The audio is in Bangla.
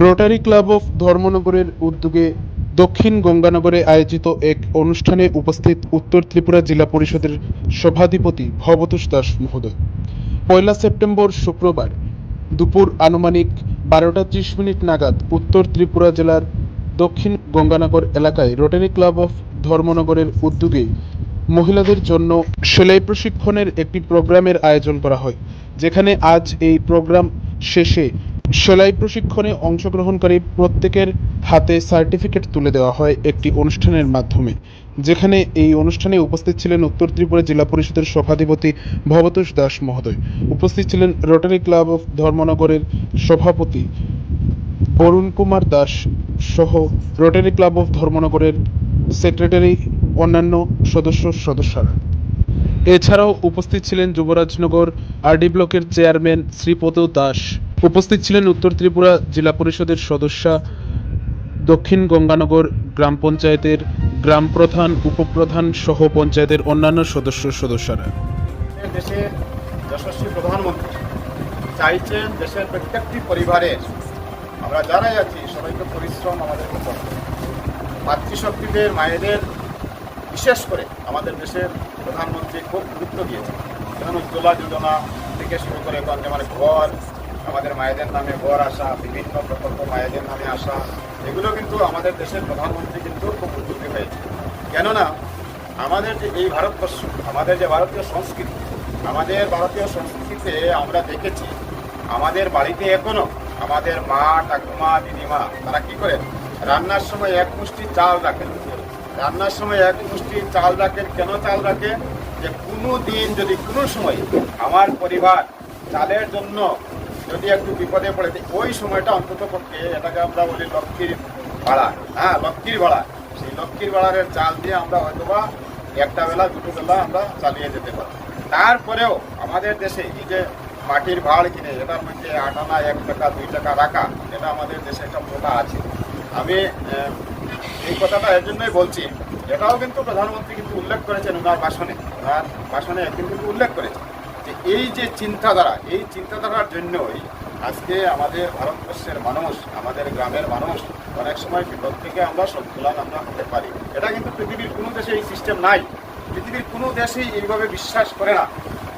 রোটারি ক্লাব অফ ধর্মনগরের উদ্যোগে দক্ষিণ গঙ্গানগরে আয়োজিত এক অনুষ্ঠানে উপস্থিত উত্তর ত্রিপুরা জেলা পরিষদের সভাধিপতি ভবতোষ দাস মহোদয়। পয়লা সেপ্টেম্বর শুক্রবার দুপুর আনুমানিক বারোটা ত্রিশ মিনিট নাগাদ উত্তর ত্রিপুরা জেলার দক্ষিণ গঙ্গানগর এলাকায় রোটারি ক্লাব অফ ধর্মনগরের উদ্যোগে মহিলাদের জন্য সেলাই প্রশিক্ষণের একটি প্রোগ্রামের আয়োজন করা হয়। যেখানে আজ এই প্রোগ্রাম শেষে সেলাই প্রশিক্ষণে অংশগ্রহণকারী প্রত্যেকের হাতে সার্টিফিকেট তুলে দেওয়া হয় একটি অনুষ্ঠানের মাধ্যমে। যেখানে এই অনুষ্ঠানে উপস্থিত ছিলেন উত্তর ত্রিপুরা জেলা পরিষদের সভাধিপতি ভবতোষ দাস মহোদয়। উপস্থিত ছিলেন রোটারি ক্লাব অফ ধর্মনগরের সভাপতি বরুণ কুমার দাস সহ রোটারি ক্লাব অফ ধর্মনগরের সেক্রেটারি অন্যান্য সদস্য সদস্যরা। এছাড়াও উপস্থিত ছিলেন যুবরাজনগর আরডি ব্লকের চেয়ারম্যান শ্রীপদ দাস। উপস্থিত ছিলেন উত্তর ত্রিপুরা জেলা পরিষদের সদস্যা, দক্ষিণ গঙ্গানগর গ্রাম পঞ্চায়েতের গ্রাম প্রধান, উপপ্রধান সহ পঞ্চায়েতের অন্যান্য সদস্য সদস্যরা। দেশের প্রধানমন্ত্রী চাইছেন দেশের প্রত্যেকটি পরিবারের আমরা যারাই আছি, সবাইকে পরিশ্রম আমাদের মাতৃশক্তিদের, মায়েদের, বিশেষ করে আমাদের দেশের প্রধানমন্ত্রী খুব গুরুত্ব দিয়েছে যেমন উজ্জ্বলা যোজনা থেকে শুরু করে ঘর আমাদের মায়েদের নামে ঘর আসা, বিভিন্ন প্রকল্প মায়েদের নামে আসা, এগুলো কিন্তু আমাদের দেশের প্রধানমন্ত্রী কিন্তু খুব উদ্যোগী হয়েছে। কেননা, আমাদের যে এই ভারতবর্ষ, আমাদের যে ভারতীয় সংস্কৃতি, আমাদের ভারতীয় সংস্কৃতিতে আমরা দেখেছি, আমাদের বাড়িতে এখনও আমাদের মা, ঠাকুমা, দিদিমা, তারা কি করেন রান্নার সময় এক মুষ্টি চাল রাখেন রান্নার সময় এক মুষ্টি চাল রাখেন কেন চাল রাখে? যে কোনো দিন, যদি কোনো সময় আমার পরিবার চালের জন্য যদি একটু বিপদে পড়ে ওই সময়টা অন্তত পক্ষে এটাকে আমরা বলি লক্ষ্মীর ভাড়া। হ্যাঁ লক্ষ্মীর ভাড়া। সেই লক্ষ্মীর ভাড়ার চাল দিয়ে আমরা হয়তোবা একটা বেলা, দুটো বেলা আমরা চালিয়ে যেতে পারি তারপরেও আমাদের দেশে এই যে মাটির ভাড় কিনে, এটার মধ্যে আট আনা, এক টাকা, দুই টাকা রাখা, এটা আমাদের দেশে একটা প্রথা আছে। আমি এই কথাটা এর জন্যই বলছি। এটাও কিন্তু প্রধানমন্ত্রী কিন্তু উল্লেখ করেছেন ওনার ভাষণে। ওনার ভাষণে কিন্তু উল্লেখ করেছেন। এই যে চিন্তাধারা, এই চিন্তাধারার জন্যই আজকে আমাদের ভারতবর্ষের মানুষ, আমাদের গ্রামের মানুষ অনেক সময় বিপদ থেকে আমরা সন্তুলন আমরা হতে পারি। এটা কিন্তু পৃথিবীর কোনো দেশে এই সিস্টেম নাই। পৃথিবীর কোনো দেশেই এইভাবে বিশ্বাস করে না।